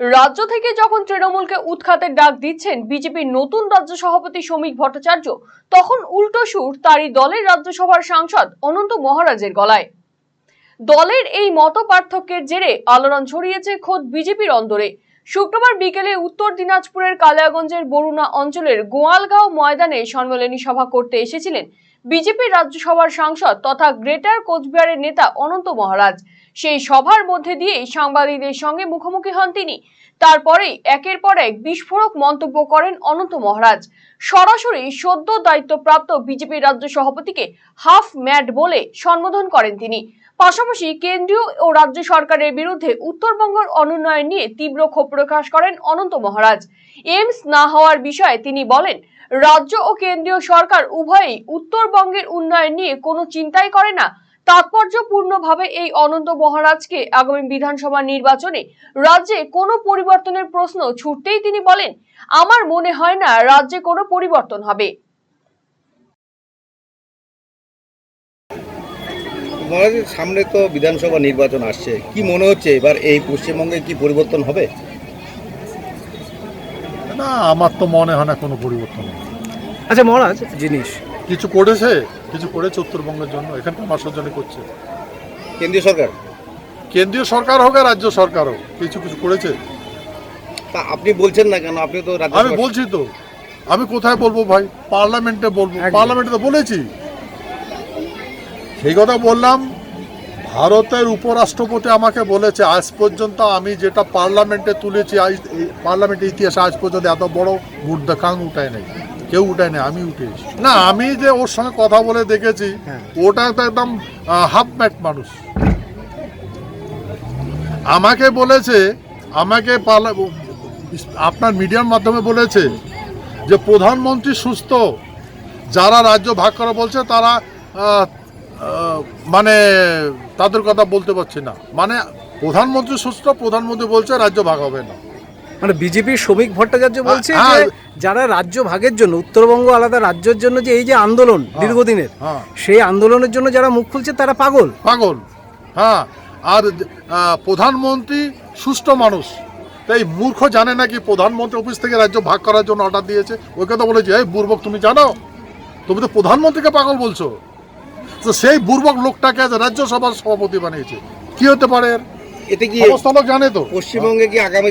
রাজ্য থেকে যখন তৃণমূলকে উৎখাতের ডাক দিচ্ছেন বিজেপির নতুন রাজ্য সভাপতি শ্রমিক ভট্টাচার্য, তখন উল্টো সুর তারই দলের রাজ্যসভার সাংসদ অনন্ত মহারাজের গলায়। দলের এই মত পার্থক্যের জেরে আলোড়ন ছড়িয়েছে খোদ বিজেপির অন্দরে। শুক্রবার বিকেলে উত্তর দিনাজপুরের কালিয়াগঞ্জের বরুণা অঞ্চলের গোয়ালগাঁও ময়দানে সম্মেলনী সভা করতে এসেছিলেন বিজেপির রাজ্যসভার সাংসদ তথা গ্রেটার কোচবিহারের নেতা অনন্ত মহারাজ। সেই সভার মধ্যে দিয়েই সাংবাদিকদের সঙ্গে মুখোমুখি হন তিনি। তারপরেই একের পর এক বিস্ফোরক মন্তব্য করেন অনন্ত মহারাজ। সরাসরি সদ্য দায়িত্বপ্রাপ্ত বিজেপির রাজ্য সভাপতিকে হাফ ম্যাড বলে সম্বোধন করেন তিনি। পাশাপাশি কেন্দ্রীয় ও রাজ্য সরকারের বিরুদ্ধে উত্তরবঙ্গের অনুন্নয়ন নিয়ে তীব্র ক্ষোভ প্রকাশ করেন অনন্ত মহারাজ। এইমস না হওয়ার বিষয়ে তিনি বলেন, রাজ্য ও কেন্দ্রীয় সরকার উভয়ই উত্তরবঙ্গের উন্নয়ন নিয়ে কোনো চিন্তাই করে না তাৎপর্যপূর্ণভাবে এই অনন্ত মহারাজকে আগামী বিধানসভা নির্বাচনে রাজ্যে কোনো পরিবর্তনের প্রশ্ন ছুটতেই তিনি বলেন আমার মনে হয় না রাজ্যে কোনো পরিবর্তন হবে। মহারাজের সামনে তো বিধানসভা নির্বাচন আসছে। কি মনে হচ্ছে এবার এই পশ্চিমবঙ্গে কি পরিবর্তন হবে? না আমার তো মনে হয় না কোনো পরিবর্তন হবে। আচ্ছা মহারাজ জিনিস। কিছু করেছে? কিছু করেছে উত্তরবঙ্গের জন্য? এখানকার মানুষের জন্য করছে। কেন্দ্রীয় সরকার? কেন্দ্রীয় সরকার হোক আর রাজ্য সরকার হোক কিছু কিছু করেছে। তা আপনি বলছেন না কেন? আপনি তো রাজ্য আমি বলছি তো আমি কোথায় বলব ভাই? পার্লামেন্টে বলব। একদম। পার্লামেন্টে তো বলেছি। সেই কথা বললাম ভারতের উপরাষ্ট্রপতি আমাকে বলেছে আজ পর্যন্ত আমি যেটা পার্লামেন্টে তুলেছি আজ এই পার্লামেন্টের ইতিহাসে আজ পর্যন্ত এত বড় মুর্দাকাং উঠায় নেই। কেউ উঠায় আমি উঠেছি না আমি যে ওর সঙ্গে কথা বলে দেখেছি হ্যাঁ। ওটা তো একদম হাফ ম্যাট মানুষ। আমাকে বলেছে আমাকে আপনার মিডিয়ার মাধ্যমে বলেছে যে প্রধানমন্ত্রী সুস্থ যারা রাজ্য ভাগ করা বলছে তারা মানে তাদের কথা বলতে পারছি না। মানে প্রধানমন্ত্রী সুস্থ প্রধানমন্ত্রী বলছে রাজ্য ভাগ হবে না। মানে বিজেপির শ্রমিক ভট্টাচার্য বলছে হ্যাঁ। যে যারা রাজ্য ভাগের জন্য উত্তরবঙ্গ আলাদা রাজ্যের জন্য যে এই যে আন্দোলন দীর্ঘদিনের হ্যাঁ। সেই আন্দোলনের জন্য যারা মুখ খুলছে তারা পাগল। পাগল হ্যাঁ। আর প্রধানমন্ত্রী সুস্থ মানুষ। তাই মূর্খ জানে নাকি প্রধানমন্ত্রী অফিস থেকে রাজ্য ভাগ করার জন্য অর্ডার দিয়েছে? ওই কথা বলেছে এই বুর্বক তুমি জানো? তুমি তো প্রধানমন্ত্রীকে পাগল বলছো। তো সেই বুর্বক লোকটাকে আজ রাজ্যসভার সভাপতি বানিয়েছে। কি হতে পারে? এতে কি সমস্ত লোক জানে তো। পশ্চিমবঙ্গে কি আগামী